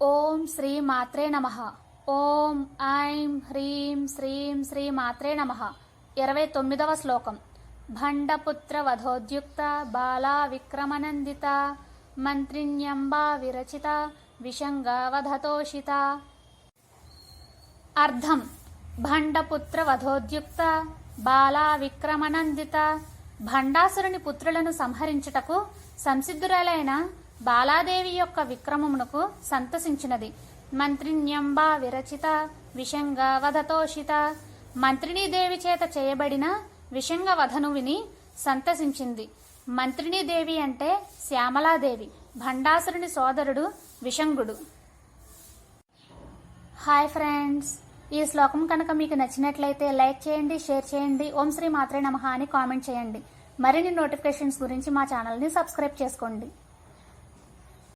ఓం శ్రీ మాత్రే నమ. ఓం ఐం హ్రీం శ్రీం శ్రీ మాత్రే నమ. ఇరవై తొమ్మిదవ శ్లోకం. భండపుత్ర వధోద్యుక్త బాలా విక్రమనందిత మంత్రిణ్యంబా విరచిత విషంగావధతోషిత అర్థం. భండపుత్ర వధోద్యుక్త బాలా విక్రమనందిత భండాసురుని పుత్రులను సంహరించుటకు సంసిద్ధురాలైన బాలాదేవి యొక్క విక్రమమునకు సంతసించినది. మంత్రిణ్యంబా విరచిత విషంగ వధతోషిత. మంత్రిణీదేవి చేత చేయబడిన విషంగ వధను విని సంతసించింది. మంత్రిణీదేవి అంటే శ్యామలాదేవి భండాసురుని సోదరుడు విషంగుడు. Hi friends. ఈ శ్లోకం కనుక మీకు నచ్చినట్లయితే లైక్ చేయండి షేర్ చేయండి ఓం శ్రీ మాత్రే నమః అని కామెంట్ చేయండి. మరిన్ని నోటిఫికేషన్స్ గురించి మా ఛానల్ని సబ్స్క్రైబ్ చేసుకోండి.